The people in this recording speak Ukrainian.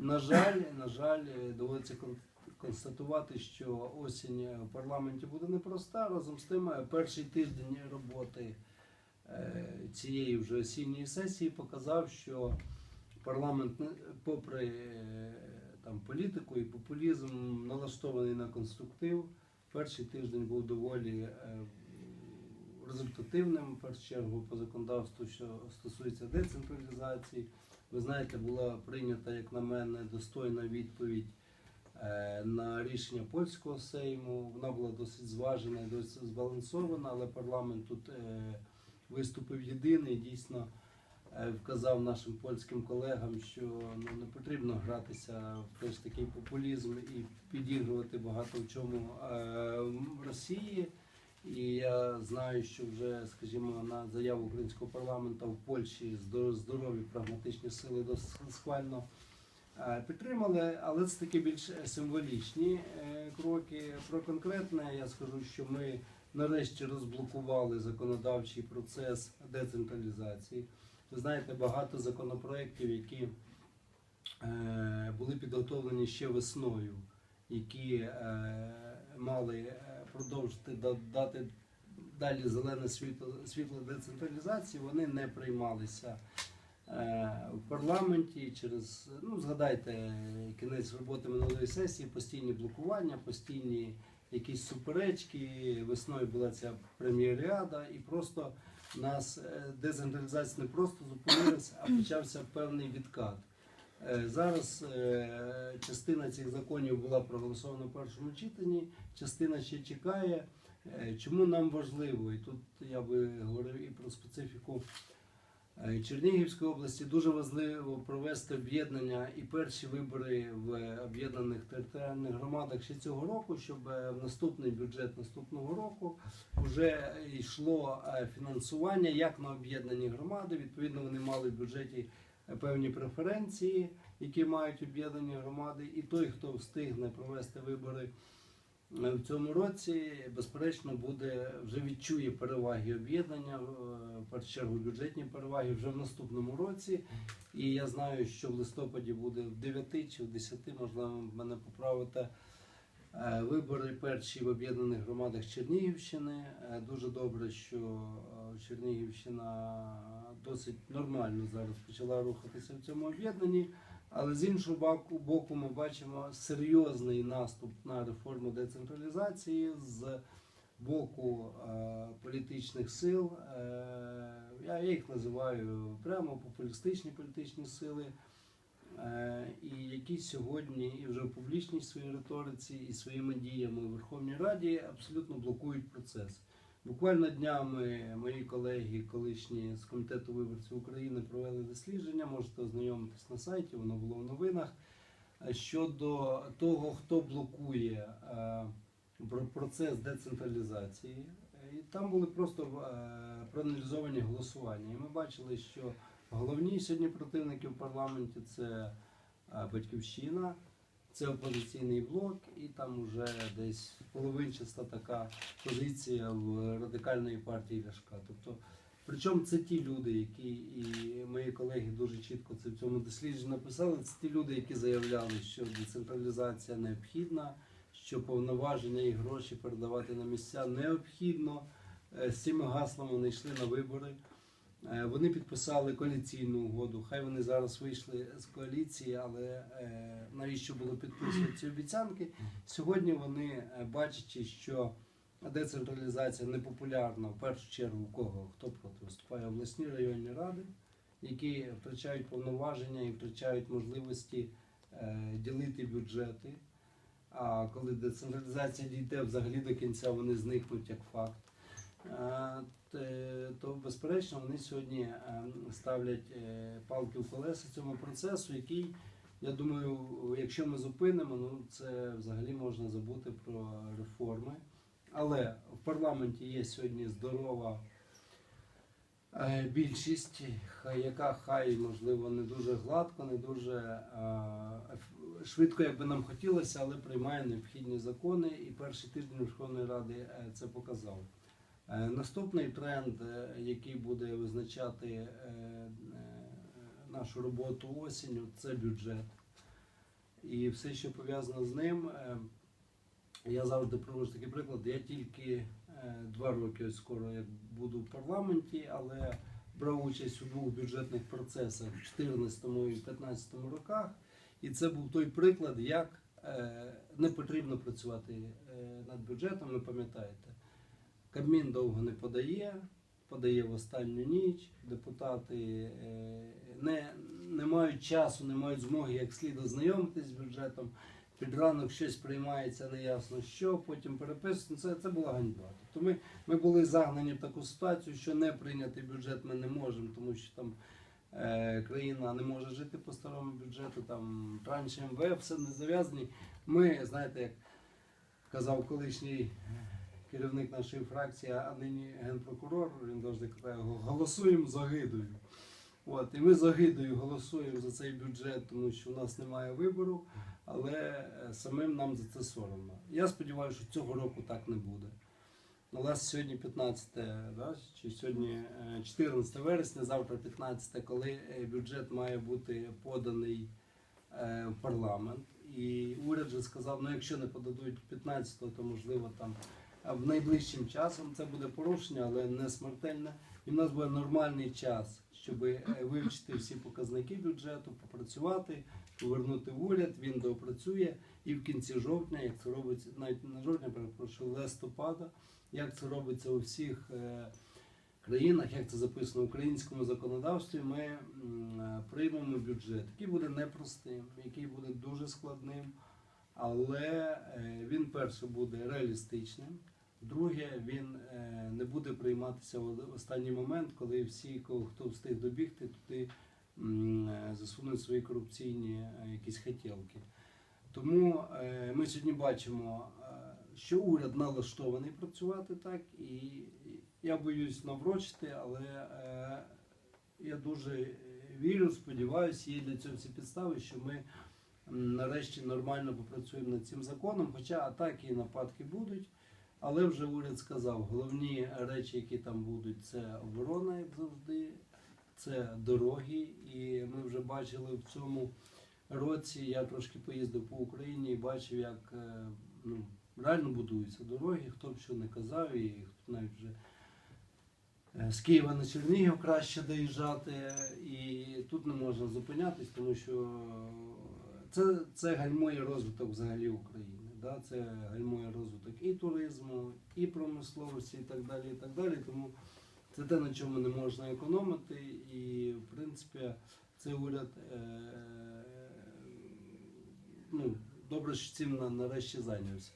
На жаль, на жаль, доводиться кон- констатувати, що осінь в парламенті буде непроста. Разом з тим, перший тиждень роботи е, цієї вже осінньої сесії показав, що парламент, попри е, там політику і популізм, налаштований на конструктив. Перший тиждень був доволі е, результативним, в першу чергу по законодавству, що стосується децентралізації. Ви знаєте, була прийнята, як на мене, достойна відповідь е, на рішення польського сейму. Вона була досить зважена досить збалансована, але парламент тут е, виступив єдиний. Дійсно е, вказав нашим польським колегам, що ну, не потрібно гратися в теж такий популізм і підігрувати багато в чому Росії. І я знаю, що вже, скажімо, на заяву українського парламенту в Польщі здорові прагматичні сили досить схвально е, підтримали, але це такі більш символічні е, кроки. Про конкретне я скажу, що ми нарешті розблокували законодавчий процес децентралізації. Ви знаєте, багато законопроєктів, які е, були підготовлені ще весною, які е, мали е, продовжити да- дати далі зелене світло, світло децентралізації, вони не приймалися е, в парламенті через, ну згадайте, кінець роботи минулої сесії, постійні блокування, постійні якісь суперечки. Весною була ця прем'єріада, і просто нас е, децентралізація не просто зупинилася, а почався певний відкат. Е, Зараз е, частина цих законів була проголосована в першому читанні, частина ще чекає. Е, Чому нам важливо, і тут я би говорив і про специфіку Чернігівської області, дуже важливо провести об'єднання і перші вибори в об'єднаних територіальних громадах ще цього року, щоб в наступний бюджет наступного року вже йшло фінансування як на об'єднані громади. Відповідно, вони мали в бюджеті певні преференції, які мають об'єднані громади, і той, хто встигне провести вибори е, в цьому році, безперечно, буде вже відчує переваги об'єднання, е, в першу чергу бюджетні переваги вже в наступному році. І я знаю, що в листопаді буде в 9 чи в 10, можливо, мене поправити. Е, Вибори перші в об'єднаних громадах Чернігівщини. Е, Дуже добре, що е, Чернігівщина досить нормально зараз почала рухатися в цьому об'єднанні. Але з іншого боку, ми бачимо серйозний наступ на реформу децентралізації з боку політичних сил. Я їх називаю прямо популістичні політичні сили, і які сьогодні і вже в публічній своїй риториці і своїми діями у Верховній Раді абсолютно блокують процес. Буквально днями мої колеги, колишні з комітету виборців України, провели дослідження. Можете ознайомитись на сайті, воно було в новинах. е, Щодо того, хто блокує е, процес децентралізації, Е, і там були просто е, проаналізовані голосування. І ми бачили, що головні сьогодні противники в парламенті це е, батьківщина, це опозиційний блок, і там вже десь половинчаста така позиція в радикальної партії Ляшка. Тобто, причому це ті люди, які і мої колеги дуже чітко це в цьому дослідженні написали. Це ті люди, які заявляли, що децентралізація необхідна, що повноваження і гроші передавати на місця необхідно. Е, З цими гаслами вони йшли на вибори. Е, Вони підписали коаліційну угоду. Хай вони зараз вийшли з коаліції, але е, навіщо було підписувати ці обіцянки? Сьогодні вони, е, бачачи, що децентралізація непопулярна, в першу чергу у кого хто проти виступає обласні районні ради, які втрачають повноваження і втрачають можливості ділити бюджети. А коли децентралізація дійде взагалі до кінця, вони зникнуть як факт. То безперечно вони сьогодні е, ставлять е, палки в колеса цьому процесу, який, я думаю, якщо ми зупинимо, ну це взагалі можна забути про реформи. Але в парламенті є сьогодні здорова е, більшість, яка хай можливо не дуже гладко, не дуже швидко, як би нам хотілося, але приймає необхідні закони. І перший тиждень Верховної Ради це показав. Е, Наступний тренд, е, який буде визначати е, нашу роботу осінню, це бюджет. і все, що пов'язано з ним. Я завжди привожу такий приклад. Я тільки два роки ось скоро як буду в парламенті, але брав участь у двох бюджетних процесах в 2014 і 2015 роках. І це був той приклад, як не потрібно працювати над бюджетом, ви пам'ятаєте. Кабмін довго не подає, подає в останню ніч. Депутати е, не, не мають часу, не мають змоги як слід ознайомитись з бюджетом. Під ранок щось приймається неясно що, потім переписується. Це, це була ганьба. Тобто ми, ми були загнані в таку ситуацію, що не прийняти бюджет ми не можемо, тому що там е, країна не може жити по старому бюджету, там раніше МВФ, все не зав'язані. Ми, знаєте, як казав колишній керівник нашої фракції, а нині генпрокурор, він завжди каже, голосуємо з огидою. От, і ми з огидою голосуємо за цей бюджет, тому що у нас немає вибору, але е, самим нам за це соромно. Я сподіваюся, що цього року так не буде. У нас сьогодні 15, да, чи сьогодні е, 14 вересня, завтра 15, коли е, бюджет має бути поданий е, в парламент. І уряд же сказав, ну якщо не подадуть 15, то можливо там в найближчим часом це буде порушення, але не смертельне. І в нас буде нормальний час, щоб вивчити всі показники бюджету, попрацювати, повернути в уряд, він доопрацює. І в кінці жовтня, як це робиться, навіть не жовтня, перепрошую, листопада, як це робиться у всіх е, країнах, як це записано в українському законодавстві, ми е, приймемо бюджет, який буде непростим, який буде дуже складним. Але е, він перше буде реалістичним. Друге, він е, не буде прийматися в останній момент, коли всі, хто встиг добігти, туди е, засунуть свої корупційні якісь хотілки. Тому ми сьогодні бачимо, що уряд налаштований працювати так, і я боюсь наврочити, але я дуже вірю, сподіваюся, є для цього всі підстави, що ми нарешті нормально попрацюємо над цим законом. Хоча атаки і нападки будуть. Але вже уряд сказав, головні речі, які там будуть, це оборона, як завжди, це дороги. І ми вже бачили в цьому році. Я трошки поїздив по Україні і бачив, як е, ну, реально будуються дороги, хто б що не казав, і хто навіть вже е, з Києва на Чернігів краще доїжджати. І тут не можна зупинятись, тому що це, це гальмує розвиток взагалі України. Да? Це гальмує розвиток і туризму, і промисловості, і так далі. І так далі. Тому це те, на чому не можна економити. І, в принципі, цей уряд е, ну, добре, що цим нарешті зайнявся.